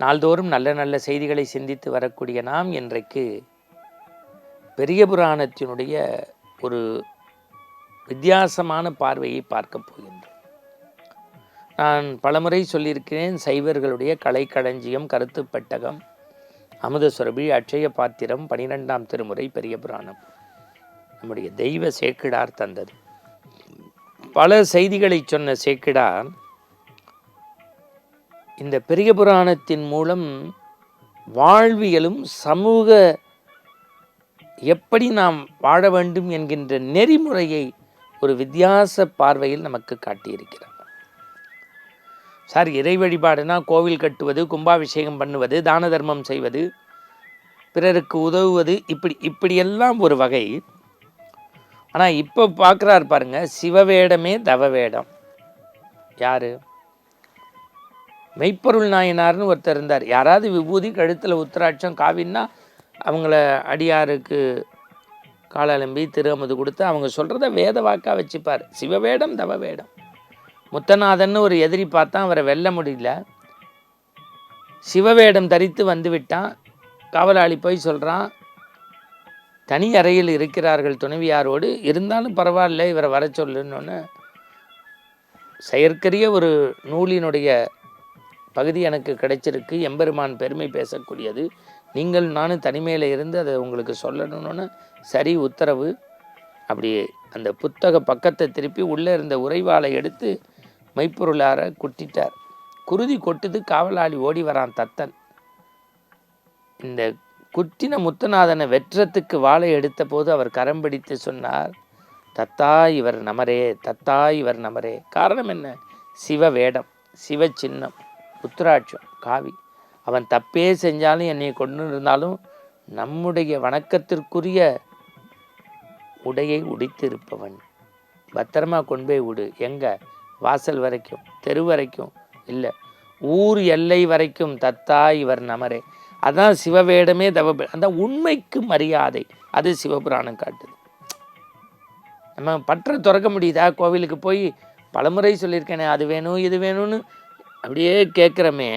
நாள்தோறும் நல்ல நல்ல செய்திகளை சிந்தித்து வரக்கூடிய நாம் இன்றைக்கு பெரிய புராணத்தினுடைய ஒரு வித்தியாசமான பார்வையை பார்க்க போகின்றோம். நான் பலமுறை சொல்லியிருக்கிறேன் சைவர்களுடைய கலைக்களஞ்சியம் கருத்து அமுதசுரபி அட்சய பாத்திரம் பனிரெண்டாம் திருமுறை பெரிய புராணம் நம்முடைய தெய்வ சேக்கிடார் தந்தது. பல செய்திகளை சொன்ன சேக்கிடார் இந்த பெரிய புராணத்தின் மூலம் வாழ்வியலும் சமூக எப்படி நாம் வாழ வேண்டும் என்கின்ற நெறிமுறையை ஒரு வித்தியாச பார்வையில் நமக்கு காட்டியிருக்கிறார் சார் இறை வழிபாடுனா கோவில் கட்டுவது கும்பாபிஷேகம் பண்ணுவது தான தர்மம் செய்வது பிறருக்கு உதவுவது இப்படி இப்படியெல்லாம் ஒரு வகை. ஆனால் இப்போ பார்க்குறாரு பாருங்க சிவவேடமே தவ வேடம். யார்? மெய்ப்பொருள் நாயனார்னு ஒருத்தர் இருந்தார். யாராவது விபூதி கழுத்தில் உத்திராட்சம் காவின்னா அவங்கள அடியாருக்கு காலலம்பி திருமது கொடுத்து அவங்க சொல்கிறத வேத வாக்காக வச்சுப்பார். சிவவேடம் தவ வேடம் முத்தநாதன்னு ஒரு எதிரி பார்த்தா அவரை வெல்ல முடியல. சிவவேடம் தரித்து வந்து விட்டான். காவலாளி போய் சொல்கிறான் தனி அறையில் இருக்கிறார்கள் துணைவியாரோடு. இருந்தாலும் பரவாயில்ல இவரை வர சொல்லுன்னு செயற்கரிய ஒரு நூலினுடைய பகுதி எனக்கு கிடைச்சிருக்கு. எம்பெருமான் பெருமை பேசக்கூடியது. நீங்கள் நானும் தனிமையில் இருந்து அதை உங்களுக்கு சொல்லணும்னு சரி உத்தரவு. அப்படியே அந்த புத்தக பக்கத்தை திருப்பி உள்ளே இருந்த உறைவாளை எடுத்து மெய்ப்பொருளார குட்டிட்டார். குருதி கொட்டுது காவலாளி ஓடி வரான் தத்தன். இந்த குட்டின முத்துநாதனை வெற்றத்துக்கு வாளை எடுத்த போது அவர் கரம் பிடித்து சொன்னார் தத்தா இவர் நமரே தத்தா இவர் நமரே. காரணம் என்ன? சிவ வேடம் சிவ சின்னம் உத்தராட்சம் காவி. அவன் தப்பே செஞ்சாலும் என்னை கொண்டு இருந்தாலும் நம்முடைய வணக்கத்திற்குரிய உடையை உடித்திருப்பவன். பத்திரமா கொண்டு போய் விடு எங்க? வாசல் வரைக்கும். தெரு வரைக்கும். இல்லை. ஊர் எல்லை வரைக்கும் தத்தா இவர் நமரே. அதான் சிவவேடமே தவ அந்த உண்மைக்கு மரியாதை. அது சிவபுராணம் காட்டுது. நம்ம பற்ற திறக்க முடியுதா? கோவிலுக்கு போய் பலமுறை சொல்லியிருக்கேனே அது வேணும் இது வேணும்னு அப்படியே கேட்குறமே.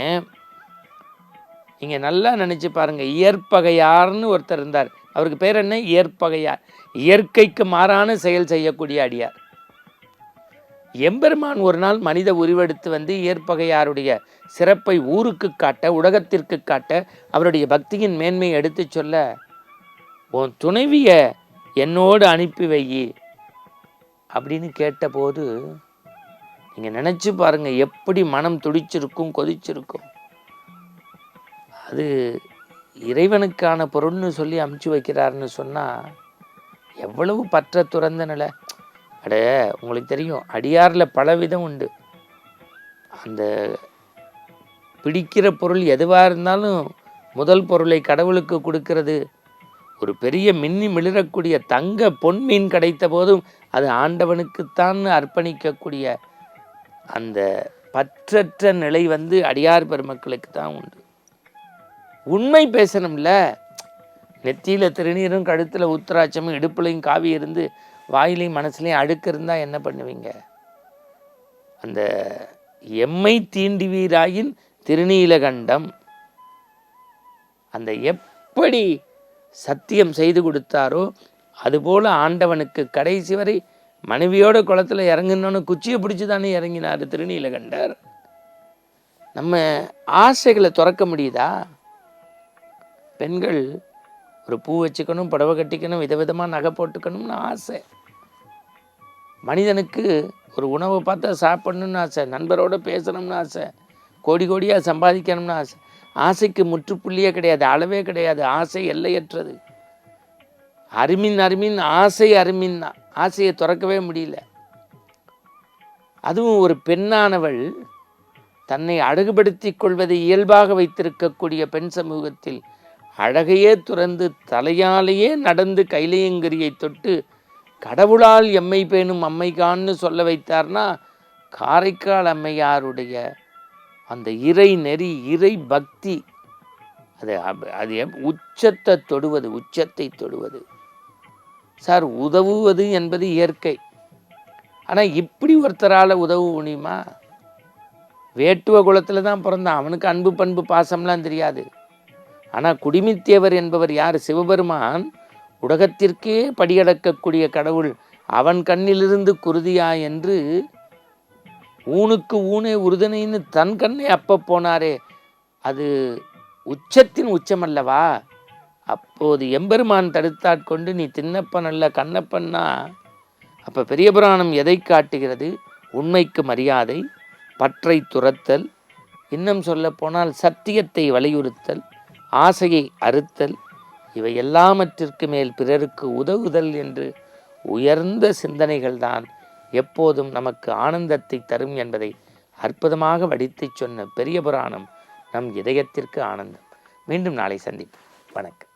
நீங்கள் நல்லா நினச்சி பாருங்கள் இயற்பகையார்னு ஒருத்தர் இருந்தார். அவருக்கு பேர் என்ன? இயற்பகையார். இயற்கைக்கு மாறான செயல் செய்யக்கூடிய அடியார். எம்பெருமான் ஒரு நாள் மனித உருவெடுத்து வந்து இயற்பகையாருடைய சிறப்பை ஊருக்கு காட்ட உலகத்திற்கு காட்ட அவருடைய பக்தியின் மேன்மையை எடுத்து சொல்ல உன் துணைவிய என்னோடு அனுப்பி வை அப்படின்னு கேட்டபோது நீங்கள் நினச்சி பாருங்கள் எப்படி மனம் துடிச்சிருக்கும் கொதிச்சிருக்கும். அது இறைவனுக்கான பொருள்னு சொல்லி அமுச்சு வைக்கிறாருன்னு சொன்னால் எவ்வளவு பற்ற துறந்த நிலை. அட உங்களுக்கு தெரியும் அடியாரில் பல விதம் உண்டு. அந்த பிடிக்கிற பொருள் எதுவாக இருந்தாலும் முதல் பொருளை கடவுளுக்கு கொடுக்கிறது. ஒரு பெரிய மின்னி மிளிரக்கூடிய தங்க பொன்மீன் கிடைத்த போதும் அது ஆண்டவனுக்குத்தான் அர்ப்பணிக்கக்கூடிய அந்த பற்றற்ற நிலை வந்து அடியார் பெருமக்களுக்கு தான் உண்டு. உண்மை பேசணும்ல? நெத்தியில் திருநீரும் கழுத்தில் உத்திராட்சமும் இடுப்புலையும் காவி இருந்து வாயிலையும் மனசுலையும் அடுக்கு இருந்தால் என்ன பண்ணுவீங்க? அந்த எம்மை தீண்டுவீராயின் திருநீலகண்டம். அந்த எப்படி சத்தியம் செய்து கொடுத்தாரோ அதுபோல் ஆண்டவனுக்கு கடைசி வரை மனைவியோட குளத்தில் இறங்கணுன்னு குச்சியை பிடிச்சி தானே இறங்கினார் திருநீலகண்டர். நம்ம ஆசைகளை துறக்க முடியுதா? பெண்கள் ஒரு பூ வச்சுக்கணும் புடவை கட்டிக்கணும் விதவிதமாக நகை போட்டுக்கணும்னு ஆசை. மனிதனுக்கு ஒரு உணவை பார்த்தா சாப்பிடணும்னு ஆசை நண்பரோடு பேசணும்னு ஆசை கோடி கோடியாக சம்பாதிக்கணும்னு ஆசை. ஆசைக்கு முற்றுப்புள்ளியே கிடையாது அளவே கிடையாது ஆசை எல்லையற்றது. அருமின் அருமின் ஆசை அருமின் ஆசையை துறக்கவே முடியல. அதுவும் ஒரு பெண்ணானவள் தன்னை அழகுபடுத்திக் கொள்வதை இயல்பாக வைத்திருக்கக்கூடிய பெண் சமூகத்தில் அழகையே துறந்து தலையாலேயே நடந்து கைலையங்கிரியை தொட்டு கடவுளால் எம்மை பேணும் அம்மைகான்னு சொல்ல வைத்தார்னா காரைக்கால் அம்மையாருடைய அந்த இறை நெறி இறை பக்தி அது அது உச்சத்தை தொடுவது உச்சத்தை தொடுவது. சார் உதவுவது என்பது இயற்கை. ஆனால் இப்படி ஒருத்தரால் உதவ முடியுமா? வேட்டுவ குலத்தில் தான் பிறந்தான். அவனுக்கு அன்பு பண்பு பாசம்லாம் தெரியாது. ஆனால் குடிமித்தேவர் என்பவர் யார்? சிவபெருமான். உலகத்திற்கே படியடக்கக்கூடிய கடவுள். அவன் கண்ணிலிருந்து குருதியா என்று ஊனுக்கு ஊனே உறுதுணைன்னு தன் கண்ணை அப்ப போனாரே. அது உச்சத்தின் உச்சமல்லவா? அப்போது எம்பெருமான் தடுத்தாட்கொண்டு நீ தின்னப்பன் அல்ல கண்ணப்பன்னா? அப்போ பெரிய புராணம் எதை காட்டுகிறது? உண்மைக்கு மரியாதை பற்றை துரத்தல் இன்னும் சொல்லப்போனால் சத்தியத்தை வலியுறுத்தல் ஆசையை அறுத்தல் இவை எல்லாவற்றிற்கு மேல் பிறருக்கு உதவுதல் என்று உயர்ந்த சிந்தனைகள்தான் எப்போதும் நமக்கு ஆனந்தத்தை தரும் என்பதை அற்புதமாக வடித்துச் சொன்ன பெரிய புராணம் நம் இதயத்திற்கு ஆனந்தம். மீண்டும் நாளை சந்திப்போம். வணக்கம்.